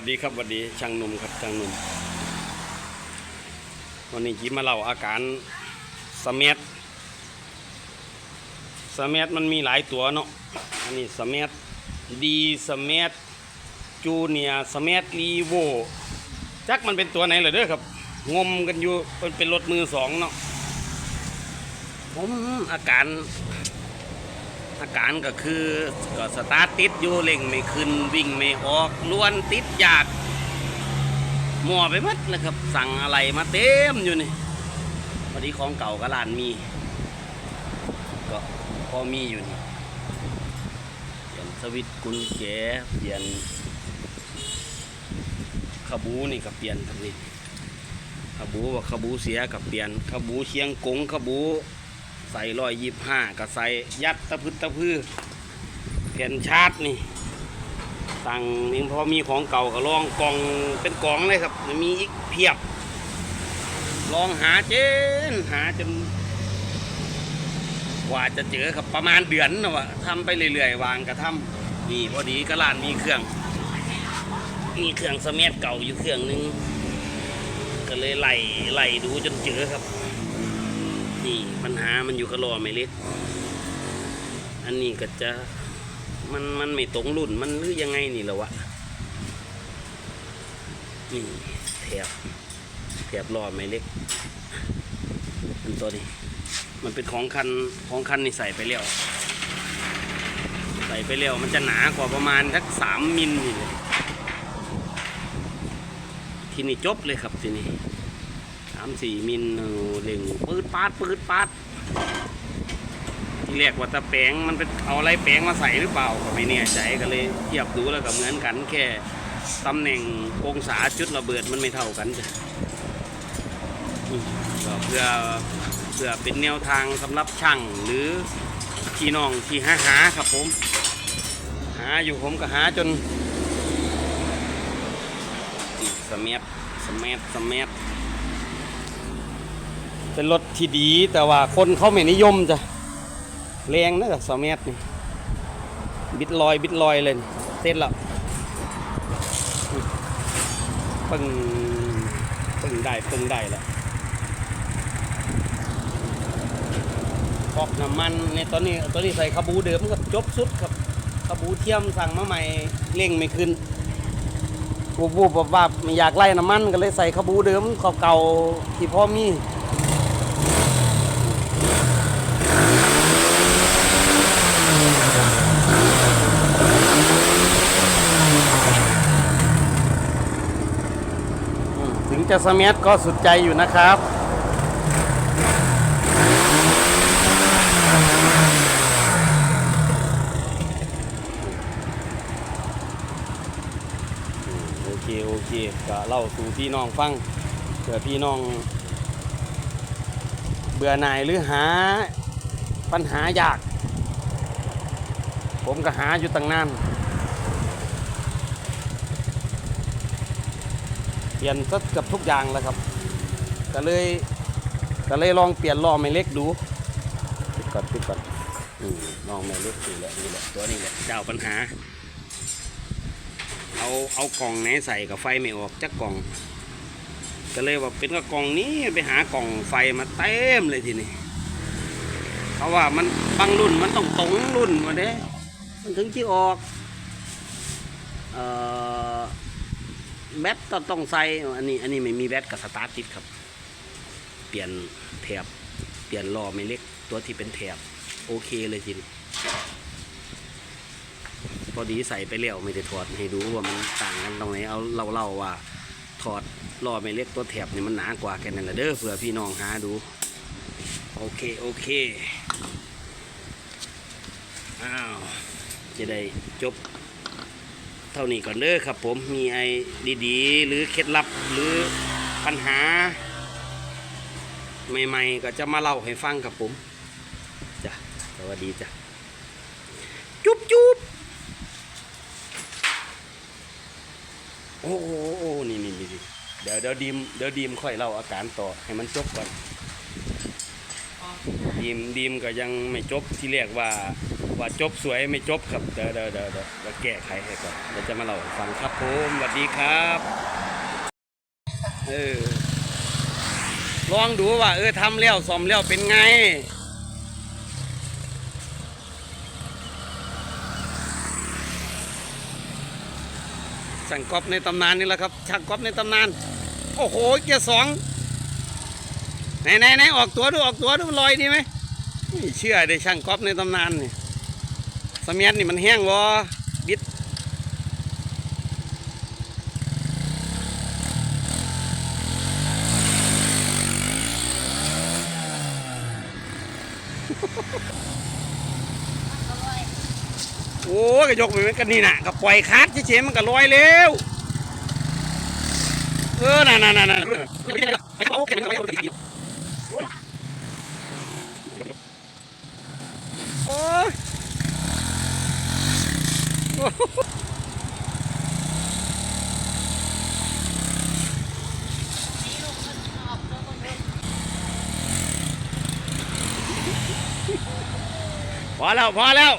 วัสดีครับสวัสดีช่างหนุ่มครับช่างหนุ่มวันนี้จีมาเล่าอาการสเม็ดสเม็ดมันมีหลายตัวเนาะอันนี้สเม็ดดีสเม็ดจูเนียสเม็ดรีโวจักมันเป็นตัวไหนเลยเด้อครับ งมกันอยู่มันเป็นรถมือสองเนาะผมอาการ อาการก็คือก็สตาร์ทติดอยู่เร่งไม่ขึ้นวิ่งไม่ออกล้วนติดอยากมัวไปหมดเลยครับ สั่งอะไรมาเต็มอยู่นี่พอดีของเก่าก็ร้านมี ก็พอมีอยู่นี่เปลี่ยนสวิตช์กุญแจเปลี่ยนขบูนี่ก็เปลี่ยนครับนี่ขบูว่าขบูเสียกับเปลี่ยนขบูเชียงกงขบู ใส่ร้อยยี่ห้าก็ใส่ยัดตะพึดตะพือแผ่นชาร์จนี่สั่งนี่พอมีของเก่าก็ลองกล่องเป็นกล่องเลยครับ มีอีกเพียบ ลองหาเจนหาจนกว่าจะเจอครับประมาณเดือนนะวะทำไปเรื่อยๆวางกระทำนี่พอดีก็ร้านมีเครื่อง มีเครื่องสมัเก่าอยู่เครื่องนึงก็เลยไล่ไล่ดูจนเจอครับ นี่ปัญหามันอยู่กับล้อไม่เล็ก อันนี้ก็จะมันมันไม่ตรงรุ่นมันหรือยังไงนี่หละวะนี่แถบแถบล้อไม่เล็กอันตัวนี้ มันเป็นของคันของคันนี่ใส่ไปแล้วใส่ไปแล้วมันจะหนากว่าประมาณสักสามมิลนี่เลยทีนี้จบเลยครับทีนี้ามสี่มิลเออเล่งปืดปาดปืดปาดที่เรียกว่าตะแปงมันเป็นเอาอะไรแปงมาใส่หรือเปล่าก็ไม่แน่ใจก็เลยเทียบดูแล้วก็เหมือนกัน แค่ตำแหน่งองศาจุดระเบิดมันไม่เท่ากันจ้ะก็เพื่อเพื่อเป็นแนวทางสำหรับช่างหรือพี่น้องที่หาหาครับผม หาอยู่ผมก็หาจนสะเมัดสะเมัดสะเมัด เป็นรถที่ดีแต่ว่าคนเขาไม่นิยมจ้ะแรงนะสองเมตรนี่บิดลอยบิดลอยเลยเต้นแล้วปึ้งปึ้งได้ปึ้งได้แล้วฟอกน้ำมันในตอนนี้ตอนนี้ใส่คาบูเดิมก็จบสุดครับคาบูเทียมสั่งมาใหม่เร่งไม่ขึ้นบูบบูบวับไม่อยากไล่น้ำมันก็เลยใส่คาบูเดิมเก่าๆที่พ่อมี อืมถึง จะสเมัก็สุดใจอยู่นะครับ โอเค โอเคก็เล่าสู่พี่น้องฟังเผื่อพี่น้อง เบื่อหน่ายหรือหาปัญหายาก ผมก็หาอยู่ตั้งนาน เปลี่ยนสักเกับทุกอย่างแล้วครับก็เลยก็เลยลองเปลี่ยนล้อไม่เล็กดูปิดก่อนปิดก่อนอืมลองไม่เล็กดูแหละดูแหละตัวนี้แหละเจ้าปัญหา เอาเอากล่องไหนใส่กับไฟไม่ออกจักกล่อง ก็เลยว่าเป็นกับกล่องนี้ไปหากล่องไฟมาเต็มเลยทีนี้เพราะว่ามันบางรุ่นมันต้องตรงรุ่นมาเด้มันถึงที่ออกเอ่อ แบตก็ต้องใส่อันนี้ อันนี้ไม่มีแบตกับสตาร์ทติดครับ เปลี่ยนแถบเปลี่ยนล้อไม่เล็กตัวที่เป็นแถบโอเคเลยทีนี้พอดีใส่ไปแล้วไม่ได้ถอดให้ดูว่ามันต่างกันตรงไหนเอาเล่าเล่าว่า ถอดล้อไม่เล็กตัวแถบนี่มันหนากว่าแค่นั้นแหละเด้อเผื่อพี่น้องหาดู โอเคโอเคอ้าวจะได้จบ เท่านี้ก่อนเด้อครับผมมีไอ้ดีๆ หรือเคล็ดลับหรือปัญหา ใหม่ๆ ก็จะมาเล่าให้ฟังครับผมจ้ะสวัสดีจ้ะ จุ๊บจุ๊บโอ้โหโอ้นี่นี่นี่เดี๋ยวเดี๋ยวดีมเดี๋ยวดีมค่อยเล่าอาการต่อให้มันจบก่อนดีมดีมก็ยังไม่จบที่เรียกว่า ว่าจบสวยไม่จบครับเดี๋ยวเดี๋ยวเดี๋ยวเดี๋ยวเราแก้ไขให้ก่อนเดี๋ยวจะมาเล่าฟังครับผมสวัสดีครับเออลองดูว่า เออทำแล้วซ่อมแล้วเป็นไงช่งก๊อฟในตำนานนี่แหละครับช่างก๊อฟในตำนาน โอ้โหเกียร์สองไหนไหนไหนออกตัวดูออกตัวดูลอยดีไหมไม่เชื่อเลยช่างก๊อฟในตำนานนี่ สมียนนี่มันแห้งวะบิดโอ้ก็ยกไปมือนกันนี่นะก็ปล่อยคัดเฉยๆมันก็ลอยเร็วเออน่ะน่ะน่ะน่ะโอ้ย พอแล้วพอแล้ว